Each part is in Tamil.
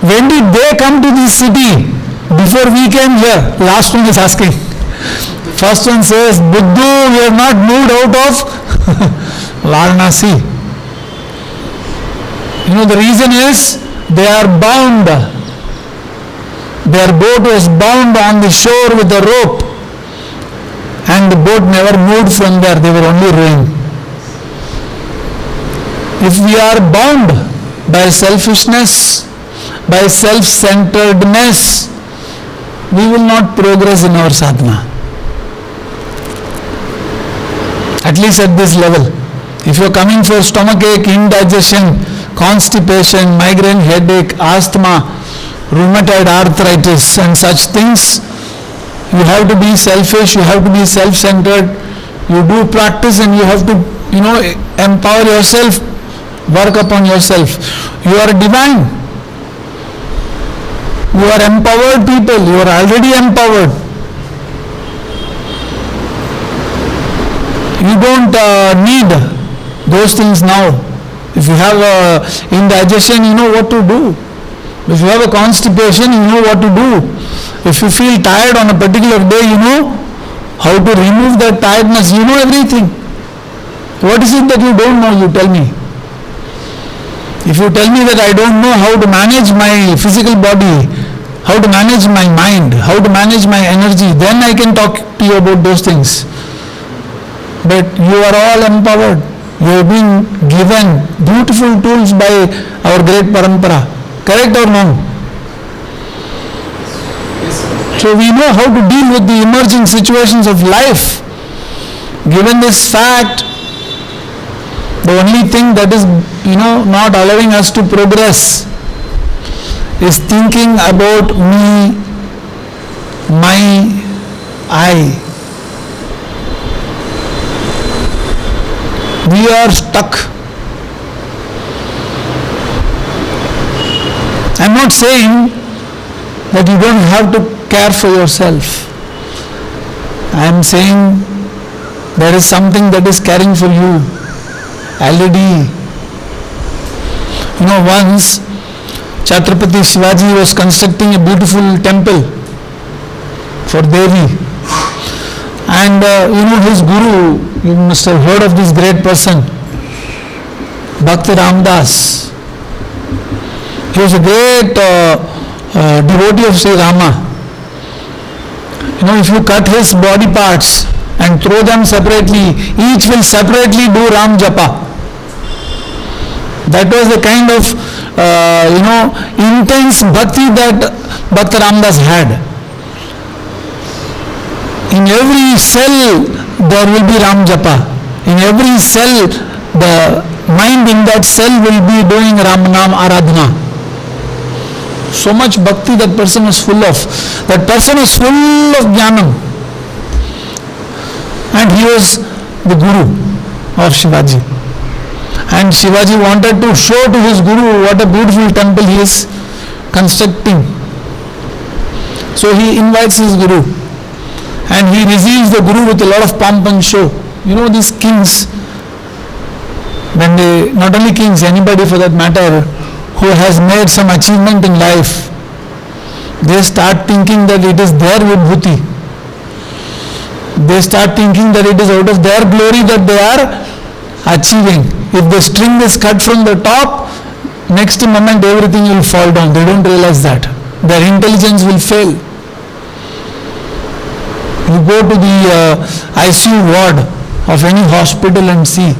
when did they come to this city before we came here? Last one is asking. First one says, Buddhu, we have not moved out of Varanasi. You know, the reason is they are bound. Their boat was bound on the shore with a rope, and the boat never moved from there, they were only rowing. If we are bound by selfishness, by self centeredness, we will not progress in our sadhana. At least at this level. If you are coming for stomachache, indigestion, constipation, migraine headache, asthma, rheumatoid arthritis, and such things, you have to be selfish, you have to be self centered, you do practice and you have to, you know, empower yourself, work upon yourself. You are divine. You are empowered people, you are already empowered. You don't uh, need those things now. If you have uh, indigestion, you know what to do. If you have a constipation, you know what to do. If you feel tired on a particular day, you know how to remove that tiredness. You know everything. What is it that you don't know? You tell me. If you tell me that I don't know how to manage my physical body, how to manage my mind, how to manage my energy, then I can talk to you about those things. But you are all empowered. You have been given beautiful tools by our great parampara. Correct or no? So we know how to deal with the emerging situations of life. Given this fact, the only thing that is, you know, not allowing us to progress is thinking about me, my, I. We are stuck. I'm not saying that you don't have to care for yourself. I'm saying there is something that is caring for you already. You know, once Chhatrapati Shivaji was constructing a beautiful temple for Devi. And uh, you know, his guru, you must have heard of this great person, Bhakti Ramdas. He was a great uh, uh, devotee of Sri Rama. You know, if you cut his body parts and throw them separately, each will separately do Ram Japa. That was the kind of, uh, you know, intense bhakti that Bhakti Ramdas had. In every cell there will be Ram Japa. In every cell, the mind in that cell will be doing Ram Nam Aradhana. So much bhakti that person was full of. That person was full of jnanam. And he was the guru of Shivaji. And Shivaji wanted to show to his guru what a beautiful temple he is constructing. So he invites his guru and he receives the guru with a lot of pomp and show. You know these kings, when they, not only kings, anybody for that matter, who has made some achievement in life, they start thinking that it is their vibhuti. They start thinking that it is out of their glory that they are achieving. If the string is cut from the top, next moment everything will fall down. They don't realize that. Their intelligence will fail. You go to the uh, ICU ward of any hospital and see.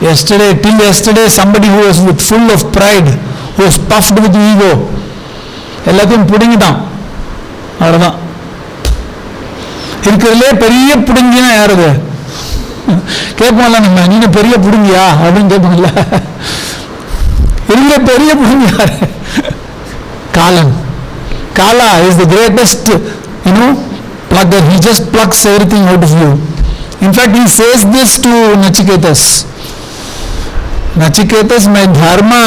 Yesterday, till yesterday, somebody who was with full of pride, who was puffed with ego, எல்லாத்தையும் பிடுங்கிட்டான் அவ்வளோதான் இருக்கிறதுலே பெரிய பிடுங்கினா யாருது கேட்போம்ல நம்ம நீங்க பெரிய பிடுங்கியா அப்படின்னு கேட்போம்ல இருக்கிற பெரிய பிடுங்கி காலன் Kaala is the greatest you know plugger he just plucks everything out of you in fact he says this to nachiketas nachiketas my dharma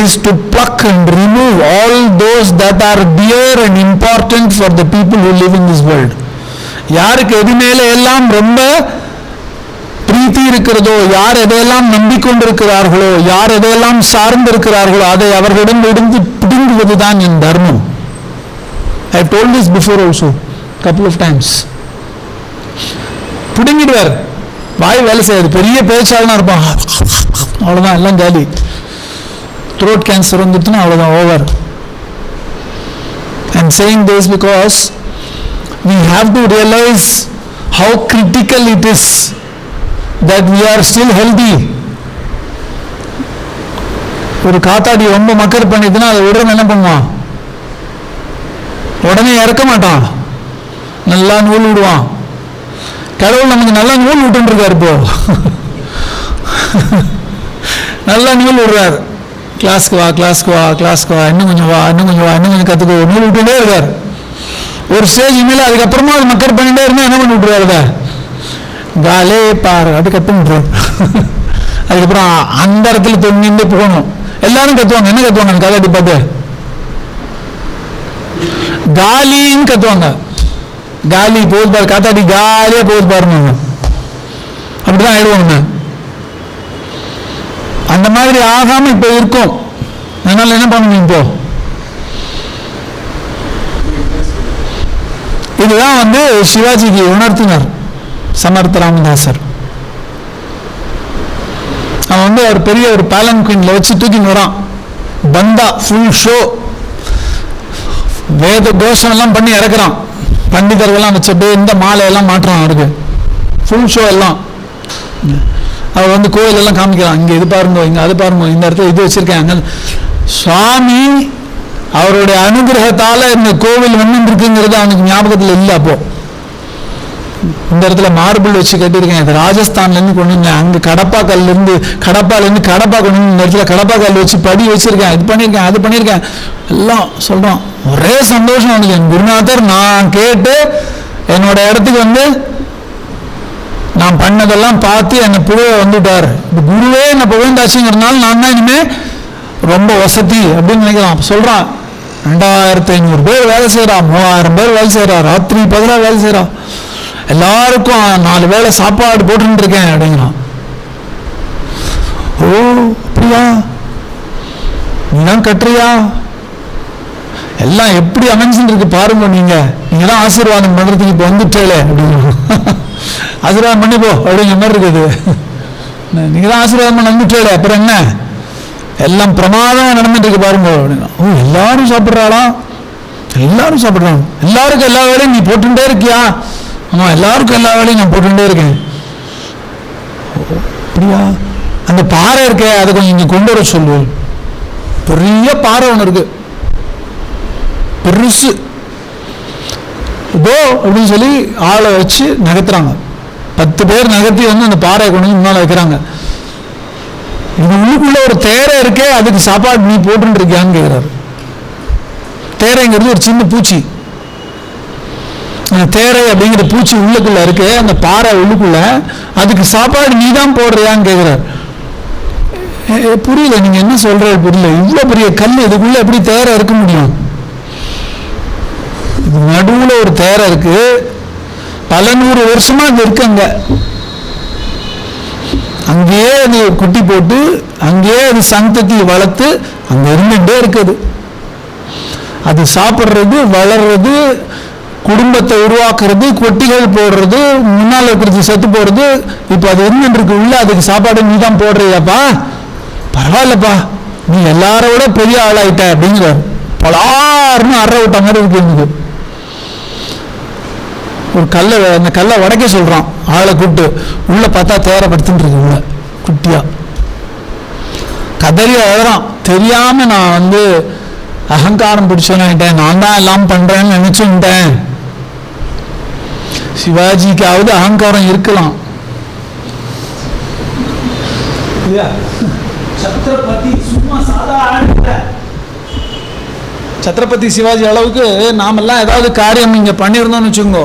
is to pluck and remove all those that are dear and important for the people who live in this world யாருக்கு எது மேல எல்லாம் ரொம்ப பிரீத்தி இருக்கிறதோ யார் எதையெல்லாம் நம்பிக்கொண்டிருக்கிறார்களோ யார் எதையெல்லாம் சார்ந்திருக்கிறார்களோ அதை அவர்களிடம் இருந்து பிடுங்குவதுதான் என் தர்மம். I told this before also couple of times பிடுங்கிடுவார். வாய் வேலை செய்யாது. பெரிய பேச்சாளனா இருப்பான். அவ்வளோதான் எல்லாம் காலி த்ரோட் கேன்சர் வந்துட்டுனா அவ்வளோதான் over I'm saying this because we have to realize how critical it is. That we are still healthy. ஒரு காத்தாடி ரொம்ப மக்கர் பண்ணிதுன்னா அதை உடனே என்ன பண்ணுவான்? உடனே இறக்க மாட்டான். நல்லா நூல் விடுவான். கடவுள் நமக்கு நல்லா நூல் விட்டுருக்காரு இப்போ. நல்லா நூல் விடுறாரு. கிளாஸ்க்கு வா கிளாஸ்க்கு வா கிளாஸ்க்கு வா இன்னும் கொஞ்சம் வா இன்னும் கொஞ்சம் வா இன்னும் கொஞ்சம் கற்றுக்கோ நூல் விட்டுட்டே இருக்கார். ஒரு ஸ்டேஜ் மேலே அதுக்கப்புறமா அது மக்கர் பண்ணிட்டே இருந்தால் என்ன பண்ணி விட்டுருவாரு காலே பாரு அது கற்று அதுக்கப்புறம் அந்த இடத்துல தொங்கிட்டு போகணும். எல்லாரும் கத்துவாங்க. என்ன கத்துவாங்க கதை கதை பார்த்து? காலின்னு கத்துவாங்க. காலி போகுது பாரு காத்தாடி காலியா போகுது பாருங்க அப்படிதான் ஆயிடுவாங்க அந்த மாதிரி ஆகாம இப்ப இருக்கும். அதனால என்ன பண்ணணும் இப்போ? இதுதான் வந்து சிவாஜிக்கு உணர்த்தினார். சமர்த்த ராமதாசர் அவன் வந்து ஒரு பெரிய ஒரு பேலன்குயின்ல வச்சு தூக்கின்னு வரான். பந்தா ஃபுல் ஷோ வேத கோஷம் எல்லாம் பண்ணி இறக்குறான். பண்டிதர்கள்லாம் வச்சுட்டு இந்த மாலையெல்லாம் மாட்டுறான் அவருக்கு ஃபுல் ஷோ எல்லாம். அவர் வந்து கோயில் எல்லாம் காமிக்கிறான். இங்க இது பாருங்க இங்க அது பாருங்க இந்த இடத்துல இது வச்சிருக்கேன். சுவாமி அவருடைய அனுகிரகத்தால இந்த கோவில் வந்து இருக்குங்கிறது அவனுக்கு ஞாபகத்தில் இல்லை அப்போ. இந்த இடத்துல மார்பிள் வச்சு கட்டியிருக்கேன். இது ராஜஸ்தான்ல இருந்து கொண்டு வந்தேன் அங்கே கடப்பா கல்ல இருந்து இருந்து கடப்பா கொண்டு இந்த இடத்துல கடப்பா கல் வச்சு படி வச்சிருக்கேன். இது பண்ணியிருக்கேன் அது பண்ணியிருக்கேன். எல்லாம் சொல்றான். ஒரே சந்தோஷம் எனக்கு என் குருநாதர் நான் கேட்டு என்னோட இடத்துக்கு வந்து நான் பண்ணதெல்லாம் பார்த்து என்னை புகழ வந்துட்டார். இந்த குருவே என்னை புகழ்ந்தாச்சுங்கிறதுனால நான் தான் இனிமே ரொம்ப வசதி அப்படின்னு நினைக்கிறான். சொல்கிறான் ரெண்டாயிரத்தி ஐநூறு பேர் வேலை செய்கிறா மூவாயிரம் பேர் வேலை செய்கிறா ராத்திரி பதிலாக வேலை செய்றா. எல்லாருக்கும் நாலு வேளை சாப்பாடு போட்டுட்டு இருக்கேன் அப்படிங்கிறான். ஓ அப்படியா? நீதான் கட்டுறியா? எல்லாம் எப்படி அமைஞ்சுட்டு இருக்கு பாருங்க நீங்க. நீங்க தான் ஆசீர்வாதம் பண்றதுக்கு இப்ப வந்துட்டேலே அப்படின்னு ஆசீர்வாதம் பண்ணிப்போ அப்படிங்கிற மாதிரி இருக்குது. நீங்க தான் ஆசீர்வாதம் பண்ண வந்துட்டேலே அப்புறம் என்ன? எல்லாம் பிரமாதம் நடந்துட்டு இருக்கு பாருங்க அப்படின்னா ஓ எல்லாரும் சாப்பிட்றாளா? எல்லாரும் சாப்பிட்றாங்க. எல்லாருக்கும் எல்லா வேலையும் நீ போட்டுட்டே இருக்கியா? ஆமா எல்லாருக்கும் எல்லா வேலையும் நான் போட்டுட்டே இருக்கேன். அப்படியா? அந்த பாறை இருக்கே அதை கொஞ்சம் இங்கே கொண்டு வர சொல்லு. பெரிய பாறை ஒன்று இருக்கு. பெருசு. இதோ அப்படின்னு சொல்லி ஆளை வச்சு நகர்த்துறாங்க. பத்து பேர் நகர்த்தி வந்து அந்த பாறையை கொண்டு வந்து முன்னால வைக்கிறாங்க. இது உள்ளுக்குள்ள ஒரு தேரை இருக்கே அதுக்கு சாப்பாடு நீ போட்டுருக்கியான்னு இருக்கியான்னு தேரைங்கிறது ஒரு சின்ன பூச்சி. தேரை அப்படிங்கிற பூச்சி உள்ளுக்குள்ள இருக்கு. அந்த பாறை உள்ளுக்குள்ள. அதுக்கு சாப்பாடு நீ தான் போடுறியான்னு கேட்குறாரு புரியல நீங்க என்ன சொல்றது புரியல. இவ்வளோ பெரிய கல் இதுக்குள்ள எப்படி தேரை இருக்க முடியும்? இது நடுவில் ஒரு தேரை இருக்கு. பல நூறு வருஷமா அது இருக்கு அங்கே. அங்கேயே அது குட்டி போட்டு அங்கேயே அது சந்ததி வளர்த்து அங்க இருந்துட்டே இருக்குது. அது சாப்பிட்றது வளர்றது குடும்பத்தை உருவாக்குறது கொட்டிகள் போடுறது முன்னால் இருக்கிறது செத்து போடுறது இப்போ அது இருந்துருக்கு உள்ள அதுக்கு சாப்பாடு நீ தான் போடுறியாப்பா. பரவாயில்லப்பா. நீ எல்லாரோட பெரிய ஆளாயிட்ட அப்படிங்கிற பலாருன்னு அற விட்ட மாதிரி இருக்கு எனக்கு. ஒரு கல்லை அந்த கல்லை உடைக்க சொல்கிறான் ஆளை கூப்பிட்டு உள்ளே பார்த்தா தேரப்படுத்திட்டு இருக்கு உள்ள குட்டியா. கதறி அழறான் தெரியாமல் நான் வந்து அகங்காரம் பிடிச்சவனாயிட்டேன். நான் தான் எல்லாம் பண்ணுறேன்னு நினச்சுட்டேன் சிவாஜிக்காவது அகங்காரம் இருக்கலாம். சத்ரபதி சிவாஜி அளவுக்கு நாமெல்லாம் ஏதாவது காரியம் இங்க பண்ணியிருந்தோம்னு வச்சுக்கோங்க.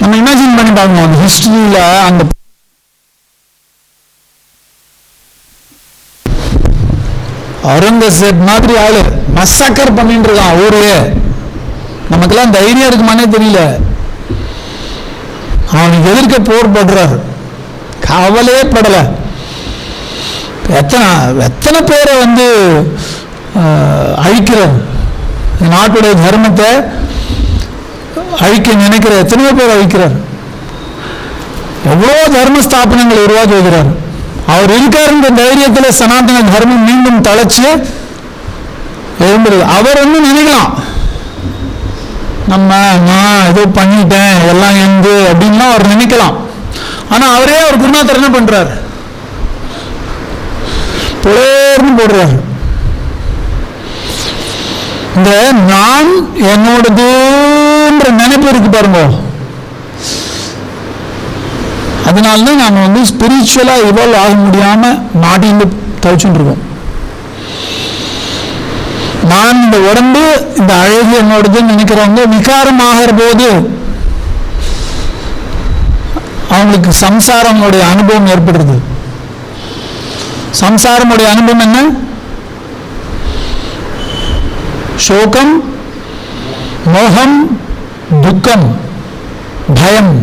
நம்ம இமேஜின் பண்ணி பார்க்கணும். அந்த ஹிஸ்டரியில அந்த அவுரங்கசீப் மாதிரி ஆளு. மசாக்கர் பண்ணிட்டு இருக்கான் ஊரையே நமக்கெல்லாம் தைரியம் இருக்குமானே தெரியல. அவனுக்கு எதிர்க்க போர் படுறாரு. கவலையே படலை. எத்தனை எத்தனை பேரை வந்து அழிக்கிறார் நாட்டுடைய தர்மத்தை அழிக்க நினைக்கிற எத்தனையோ பேர் அழிக்கிறார். எவ்வளோ தர்ம ஸ்தாபனங்கள் உருவாக்கி வைக்கிறார். அவர் இருக்காருன்ற தைரியத்தில் சனாதன தர்மம் மீண்டும் தழைச்சு எழும்புறது. அவர் வந்து நினைக்கலாம். நம்ம நான் ஏதோ பண்ணிட்டேன் எல்லாம் எங்கு அப்படின்லாம் அவர் நினைக்கலாம். ஆனால் அவரே அவர் குருநாதர் என்ன பண்றார்? புலேர்னு போடுறாரு. இந்த நான் என்னோடதுன்ற நினைப்பு இருக்கு பாருங்க. அதனால தான் நாம வந்து ஸ்பிரிச்சுவலாக இவால்வ் ஆக முடியாமல் மாட்டின்னு தவிச்சுட்டு இருக்கோம். நான் இந்த உடம்பு இந்த அழகு என்னோடதுன்னு நினைக்கிறவங்க விகாரம் ஆகிற போது அவங்களுக்கு சம்சாரங்களுடைய அனுபவம் ஏற்படுறது சம்சாரமுடைய அனுபவம் என்ன? சோகம் மோகம் துக்கம் பயம்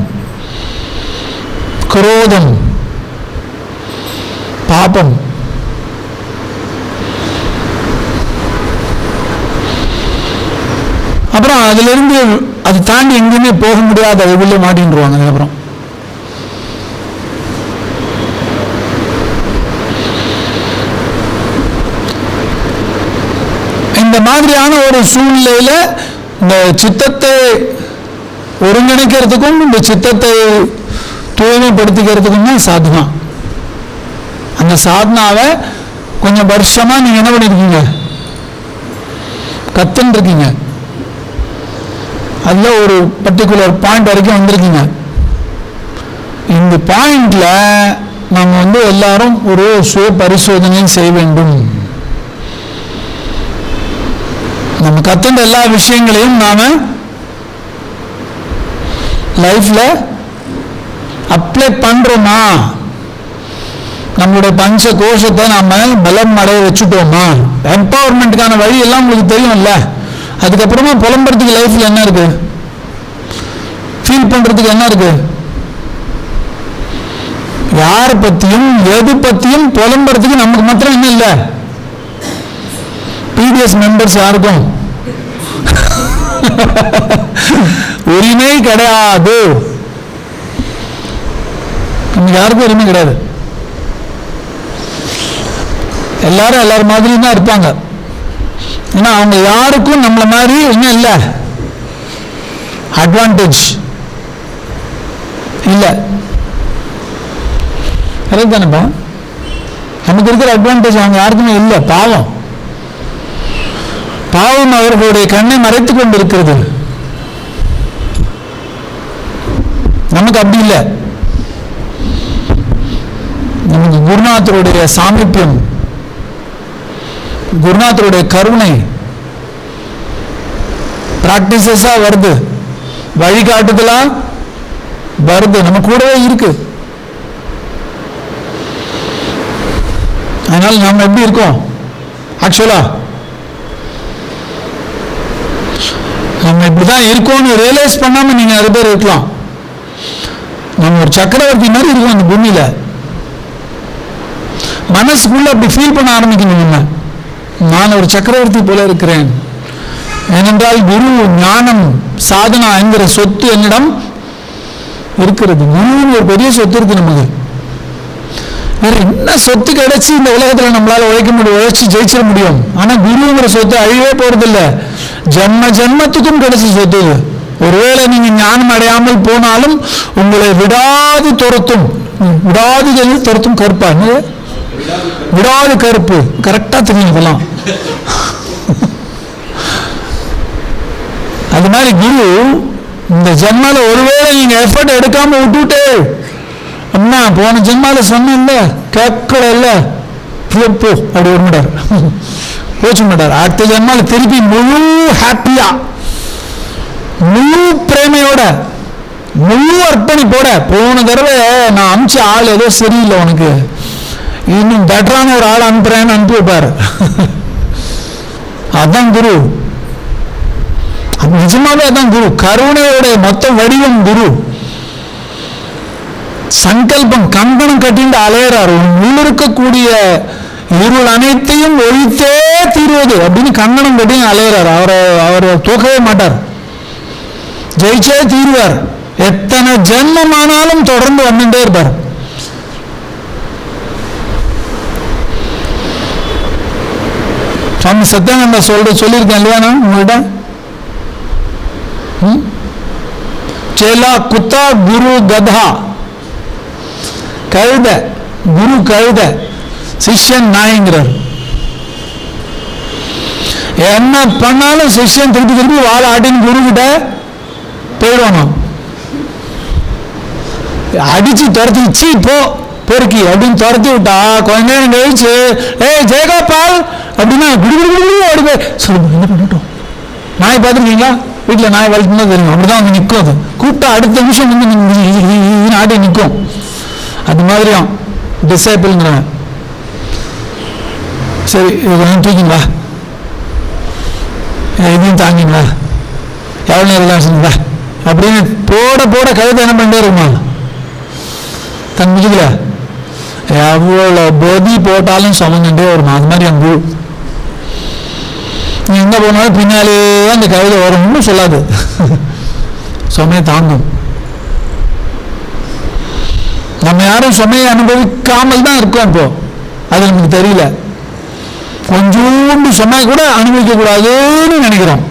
குரோதம் பாபம். அப்புறம் அதுல இருந்து அது தாண்டி எங்கேயுமே போக முடியாது அது உள்ளே மாட்டின்றுவாங்க அதுக்கப்புறம். இந்த மாதிரியான ஒரு சூழ்நிலையில இந்த சித்தத்தை ஒருங்கிணைக்கிறதுக்கும் இந்த சித்தத்தை தூய்மைப்படுத்திக்கிறதுக்கும் தான் சாதனா. அந்த சாதனாவை கொஞ்சம் வருஷமா நீங்க என்ன பண்ணிருக்கீங்க? கத்துன்னு இருக்கீங்க அதில் ஒரு பர்டிகுலர் பாயிண்ட் வரைக்கும் வந்திருக்கீங்க. இந்த பாயிண்டில் நம்ம வந்து எல்லாரும் ஒரு சுய பரிசோதனை செய்ய வேண்டும். நம்ம கத்துண்ட எல்லா விஷயங்களையும் நாம் லைஃப்பில் அப்ளை பண்ணுறோமா நம்மளுடைய பஞ்ச கோஷத்தை நாம் பலம் அடைய வச்சுட்டோமா? எம்பவர்மெண்ட்டுக்கான வழி எல்லாம் உங்களுக்கு தெரியும்ல. அதுக்கப்புறமா புலம்புறதுக்கு லைஃப்ல என்ன இருக்கு? ஃபீல் பண்றதுக்கு என்ன இருக்கு? யாரை பத்தியும் எது பத்தியும் புலம்புறதுக்கு நமக்கு மாத்திரம் என்ன இல்லை? பிடிஎஸ் மெம்பர்ஸ் யாருக்கும்? உரிமை கிடையாது. நமக்கு யாருக்கும் உரிமை கிடையாது. எல்லாரும் எல்லாரும் மாதிரியும் தான் இருப்பாங்க. ஏன்னா அவங்க யாருக்கும் நம்மள மாதிரி என்ன இல்லை? அட்வான்டேஜ் இல்லை. கரெக்ட் தானேப்பா நமக்கு இருக்கிற அட்வான்டேஜ் அவங்க யாருக்குமே இல்லை பாவம். பாவம் அவர்களுடைய கண்ணை மறைத்துக் கொண்டிருக்கிறது. நமக்கு அப்படி இல்லை. நமக்கு குருநாதருடைய சாமீப்பியம் குருநாதருடைய கருணை பிராக்டிசஸா வருது. வழிகாட்டுதலா வருது. நம்ம கூடவே இருக்கு. அதனால நம்ம எப்படி இருக்கோம்? ஆக்சுவலா நம்ம இப்படிதான் இருக்கோம்னு ரியலைஸ் பண்ணாம நீங்க நிறைய பேர் இருக்கலாம். நம்ம ஒரு சக்கரவர்த்தி மாதிரி இருக்கோம் அந்த பூமியில. மனசுக்குள்ள அப்படி ஃபீல் பண்ண ஆரம்பிக்கணும் நம்ம. நான் ஒரு சக்கரவர்த்தி போல இருக்கிறேன். ஏனென்றால் குரு ஞானம் சாதனா என்கிற சொத்து என்னிடம் இருக்கிறது. குருன்னு ஒரு பெரிய சொத்து இருக்கு நமக்கு வேற என்ன சொத்து கிடைச்சி இந்த உலகத்தில் நம்மளால உழைக்க முடியும் உழைச்சி ஜெயிச்சிட முடியும்? ஆனால் குருங்கிற சொத்து அழிவே போறதில்லை. ஜென்ம ஜென்மத்துக்கும் கிடைச்ச சொத்து இது. ஒருவேளை நீங்க ஞானம் அடையாமல் போனாலும் உங்களை விடாது துரத்தும். விடாது துரத்தும் கற்பான்னு விடாது கருப்பு. கரெக்டா தெரியும் இதெல்லாம். அது மாதிரி குரு இந்த ஜென்மால ஒருவேளை நீங்க எஃபர்ட் எடுக்காம விட்டுட்டு அண்ணா போன ஜென்மால சொன்னேன்ல கேட்கல இல்ல போ போ அப்படி ஒரு மாட்டார் போச்சு மாட்டார் அடுத்த ஜென்மால திருப்பி முழு ஹாப்பியா முழு பிரேமையோட முழு அர்ப்பணிப்போட போன தடவை நான் அமிச்ச ஆள் ஏதோ சரியில்லை உனக்கு. இன்னும் பெட்டரான ஒரு ஆள் அனுப்புறேன்னு அனுப்பி வைப்பார். அதான் குரு. நிஜமாவே அதான் குரு. கருணையோட மொத்த வடிவம் குரு. சங்கல்பம் கம்பனம் கட்டிட்டு அலையிறார். உள்ள இருக்கக்கூடிய இருள் அனைத்தையும் ஒழித்தே தீர்வது அப்படின்னு கங்கணம் கட்டி அலையிறார். அவரை அவர் தூக்கவே மாட்டார். ஜெயிச்சே தீர்வார். எத்தனை ஜென்மமானாலும் தொடர்ந்து வந்துட்டே இருப்பார். சுவாமி சத்யானந்தா சொல்ற சொல்லியிருக்கேன் இல்லையா நான் உங்கள்கிட்ட சேலா குத்தா குரு கதா. கழுத குரு கழுத சிஷ்யன் நாய்ங்கிறார் என்ன பண்ணாலும் சிஷ்யன் திருப்பி திருப்பி வாழ ஆட்டின்னு குரு கிட்ட போயிடுவானோ? அடிச்சு துரத்தி சீ போ பொறுக்கி அப்படின்னு துரத்தி விட்டா கொஞ்ச நேரம் கழிச்சு ஏய் ஜெயகோபால் அப்படின்னா குடு குடு ஓடி போய் சொல்லுங்க என்ன பண்ணட்டும்? நாய் பார்த்துருக்கீங்களா? வீட்டில் நாய் வளர்த்துனா தெரியும். அப்படிதான் வந்து நிற்கும் அது. கூப்பிட்டா அடுத்த நிமிஷம் வந்து ஆடி நிற்கும் அது மாதிரியும் டிசைபிள்ங்கிறவன் சரி இது கொஞ்சம் தூக்கிங்களா இதையும் தாங்கிங்களா எவ்வளோ நேரம் தான் சொன்னீங்களா அப்படின்னு போட போட கழுத்தை என்ன பண்ணிட்டே இருக்குமா? தன் முதுகுல. எவ்வளோ பொதி போட்டாலும் சுமந்துட்டே வருமா? அது மாதிரி அங்கு நீ எங்கே போனாலும் பின்னாலே அந்த கவிதை வரும்னு சொல்லாது. சுமையை தாங்கும். நம்ம யாரும் சுமையை அனுபவிக்காமல் தான் இருக்கோம் இப்போ. அது நமக்கு தெரியல. கொஞ்சோண்டு சுமையை கூட அனுபவிக்கக்கூடாதுன்னு நினைக்கிறோம்.